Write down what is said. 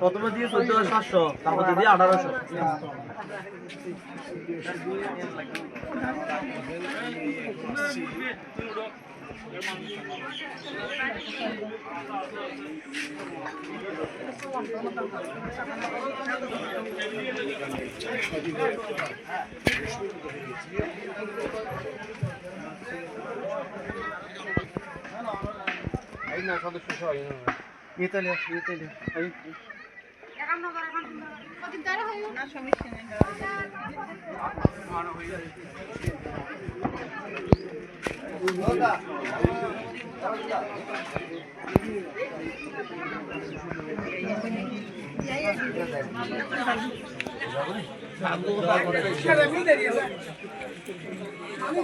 প্রথমে দিয়ে চোদ্দ সাতশো তারপর দিয়ে আঠারোশো। Italia Italia. না সমস্যা নেই আমি